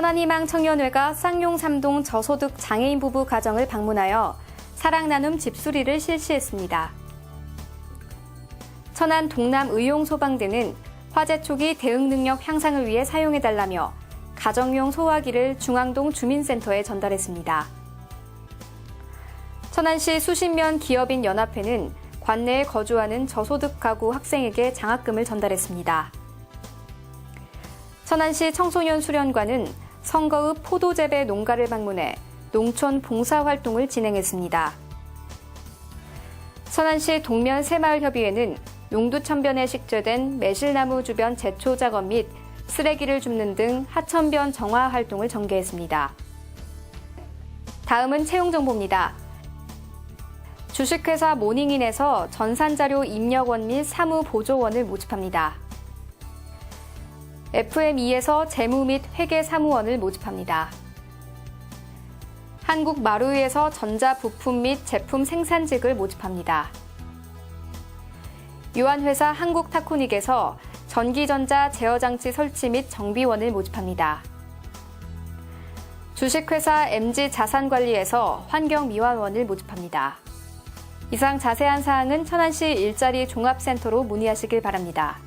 천안희망 청년회가 쌍용 3동 저소득 장애인 부부 가정을 방문하여 사랑 나눔 집수리를 실시했습니다. 천안 동남 의용 소방대는 화재 초기 대응 능력 향상을 위해 사용해달라며 가정용 소화기를 중앙동 주민센터에 전달했습니다. 천안시 수십면 기업인 연합회는 관내에 거주하는 저소득 가구 학생에게 장학금을 전달했습니다. 천안시 청소년 수련관은 성거읍 포도재배 농가를 방문해 농촌 봉사 활동을 진행했습니다. 천안시 동면 새마을협의회는 용두천변에 식재된 매실나무 주변 제초 작업 및 쓰레기를 줍는 등 하천변 정화 활동을 전개했습니다. 다음은 채용 정보입니다. 주식회사 모닝인에서 전산자료 입력원 및 사무 보조원을 모집합니다. FME에서 재무 및 회계 사무원을 모집합니다. 한국 마루이에서 전자 부품 및 제품 생산직을 모집합니다. 유한회사 한국타코닉에서 전기전자 제어장치 설치 및 정비원을 모집합니다. 주식회사 MG자산관리에서 환경미화원을 모집합니다. 이상 자세한 사항은 천안시 일자리 종합센터로 문의하시길 바랍니다.